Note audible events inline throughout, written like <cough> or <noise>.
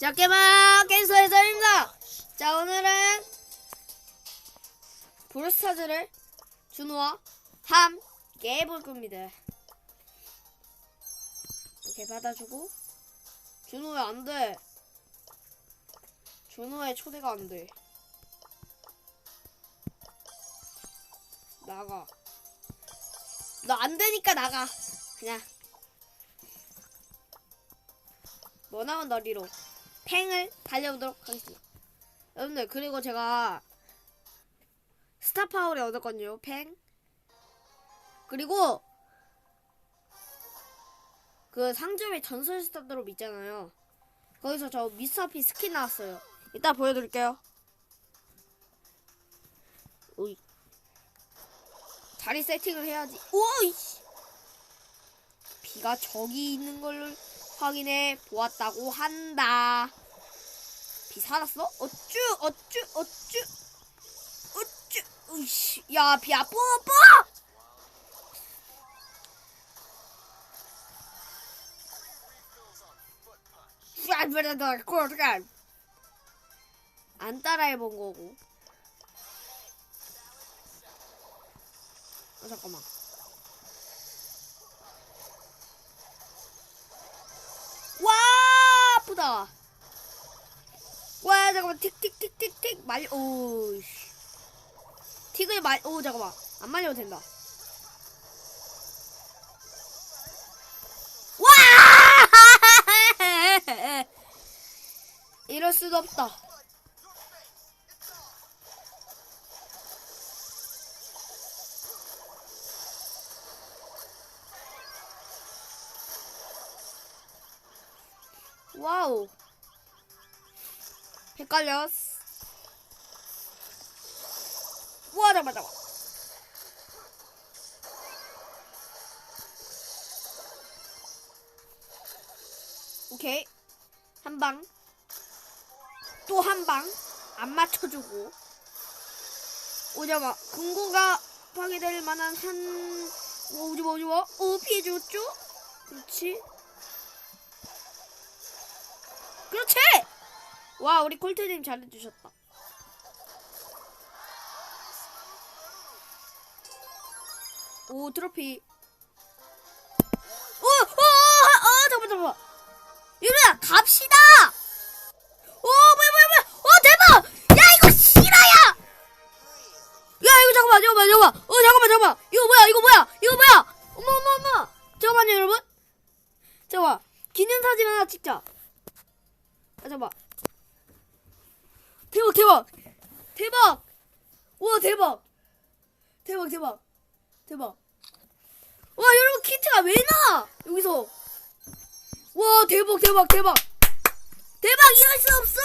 자, 깨마 캔서에서입니다. 자, 오늘은 브루스타즈를 준호와 함께 해볼 겁니다. 이렇게 받아주고 준호야 안 돼. 준호의 초대가 안 돼. 나가. 너 안 되니까 나가. 그냥. 뭐 나온 너리로 팽을 달려보도록 하겠습니다. 여러분들 그리고 제가 스타 파워를 얻었거든요. 팽. 그리고 그 상점에 전설 스타드롭 있잖아요. 거기서 저 미스터피 스킨 나왔어요. 이따 보여드릴게요. 오이. 자리 세팅을 해야지. 오이. 비가 저기 있는 걸 확인해 보았다고 한다. 비 살았어? 어쭈 어쭈 어쭈 어쭈 으이씨 야비야 뽀뽀 안 따라해 본 거고. 어, 잠깐만. 와 아프다. 와 잠깐만 틱틱틱틱틱 말 오씨 틱을 말오 잠깐만 안 말려도 된다. 와 <laughs> 이럴 수도 없다. 와우. 헷갈렸어. 우와, 잡아, 잡아. 오케이. 한 방. 또 한 방. 안 맞춰주고. 오, 잠깐만. 금고가 파괴될 만한 한, 오, 오지마, 오지마. 오, 피해줬죠? 그렇지. 그렇지! 와, 우리 콜트님 잘해주셨다. 오, 트로피. 오, 오, 오, 어, 잠깐만, 잠깐만. 유리야, 갑시다! 오, 뭐야, 뭐야, 뭐야! 오, 대박! 야, 이거 실화야! 야, 이거 잠깐만, 잠깐만, 잠깐만. 어, 잠깐만, 잠깐만. 이거 뭐야, 이거 뭐야, 이거 뭐야! 어머, 어머, 어머! 잠깐만요, 여러분. 잠깐만. 기념사진 하나 찍자. 아, 잠깐만. 대박, 대박! 대박! 와, 대박! 대박, 대박! 대박! 와, 여러분, 키트가 왜 나! 여기서! 와, 대박, 대박, 대박! 대박! 이럴 수 없어!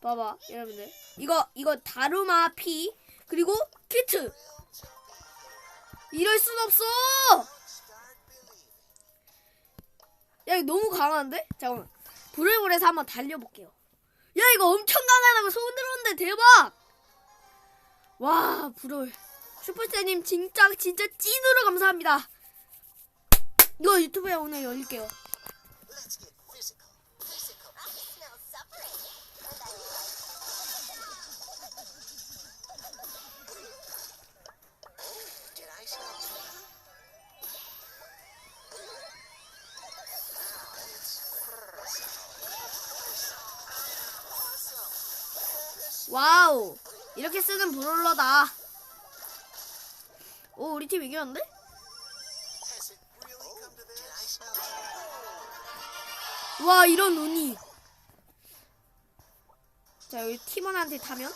봐봐, 여러분들. 이거, 이거 다루마 피, 그리고 키트! 이럴 순 없어! 야, 이거 너무 강한데? 잠깐만. 불을 불에서 한번 달려볼게요. 야, 이거 엄청 강하다고 소문 들었는데 대박! 와, 불을. 슈퍼스타님 진짜, 진짜 찐으로 감사합니다. 이거 유튜브에 오늘 열릴게요. 와우. 이렇게 쓰는 브롤러다. 오, 우리 팀 이겼는데? 와, 이런 운이. 자, 여기 팀원한테 타면?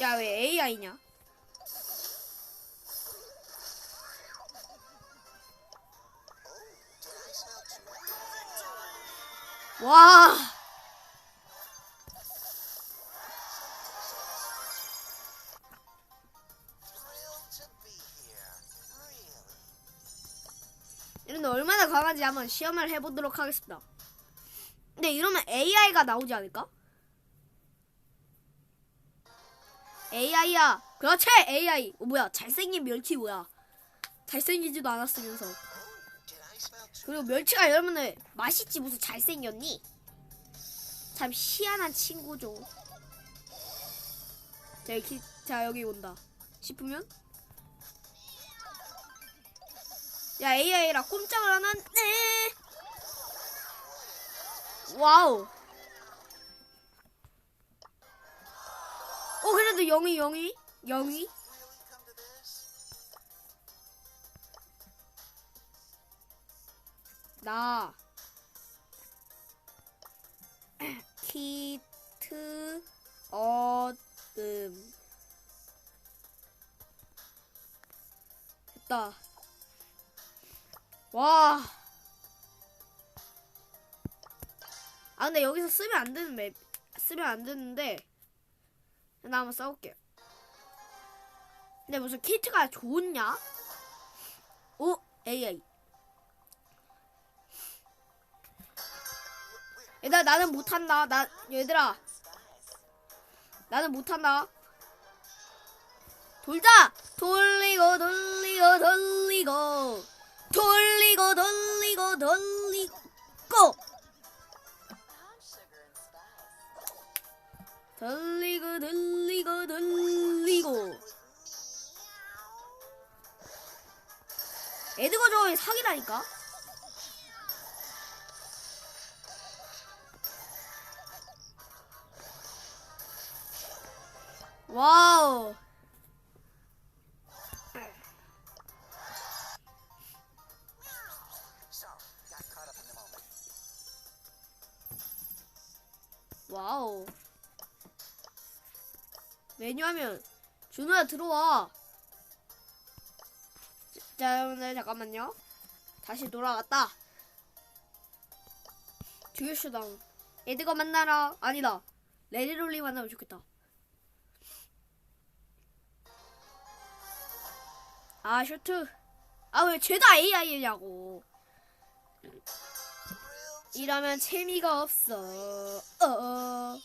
야, 왜 AI냐? 와. 이런데 얼마나 강한지 한번 시험을 해보도록 하겠습니다. 근데 이러면 AI가 나오지 않을까? AI야. 그렇지 AI. 어 뭐야 잘생긴 멸치 뭐야? 잘생기지도 않았으면서. 그리고 멸치가 여러분들 맛있지 무슨 잘생겼니? 참 희한한 친구죠. 자 여기 자 여기 온다. 싶으면 야 AI라 꼼짝을 안 하네. 와우. 어 그래도 영희 영희 영희? 나 키트 어음 됐다 와. 아 근데 여기서 쓰면 안 되는 맵 쓰면 안 되는데 나 한번 써볼게요. 근데 무슨 키트가 좋냐? 오 AI. 얘들아 나는 못한다. 나 얘들아 나는 못한다. 돌자 돌리고 돌리고 돌리고 돌리고 돌리고 돌리고 돌리고 돌리고 돌리고. 에드거 저의 사기라니까? 와우 메뉴하면 준호야 들어와. 자 여러분들 잠깐만요. 다시 돌아갔다. 주유쇼다운 에드거 만나라. 아니다. 레디롤리 만나면 좋겠다. 아 슈트. 아 왜 죄다 AI냐고. 이러면 재미가 없어 어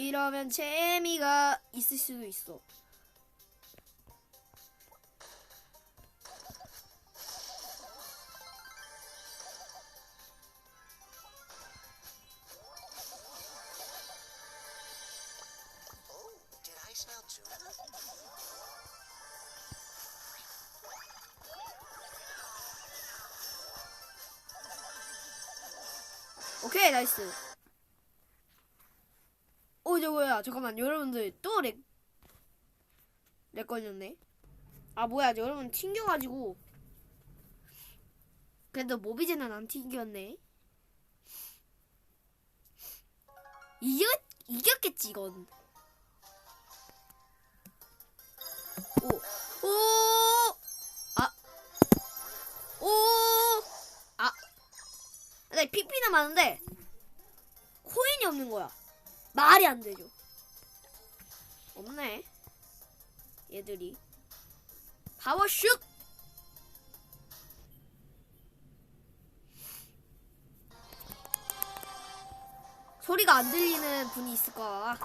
이러면 재미가 있을 수도 있어? 오케이 나이스 어 뭐야? 잠깐만. 여러분들 또렉 렉 걸렸네. 아 뭐야? 여러분 튕겨가지고. 그래도 모비즈는 안 튕겼네. 이겼 이겼겠지 이건. 오 오 아 오 아. 근데 PP는 많은데 코인이 없는 거야. 말이 안 되죠. 없네. 얘들이. 파워 슉! 소리가 안 들리는 분이 있을 거야.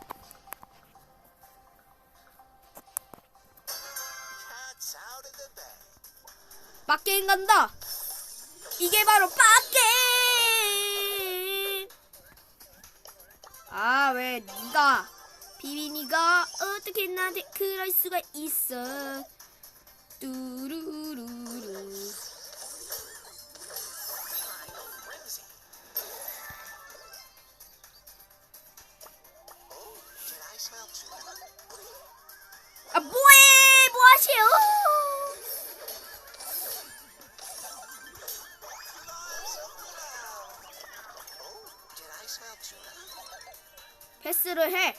빡게임 간다. 이게 바로 빡게 아 왜 네가 비비니가 어떻게 나한테 그럴 수가 있어? 뚜루루루. 아 뭐 패스를 해.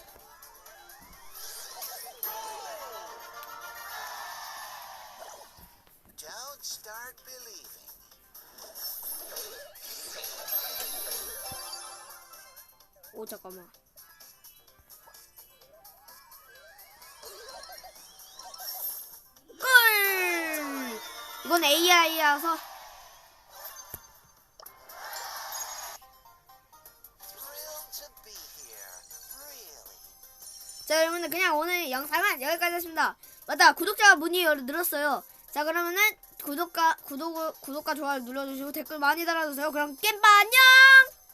오 잠깐만. 꿀. 이건 AI라서 자 여러분들 그냥 오늘 영상은 여기까지 했습니다. 맞다 구독자 문이 열- 늘었어요. 자 그러면은 구독과 구독 구독과 좋아요 눌러주시고 댓글 많이 달아주세요. 그럼 겜바 안녕.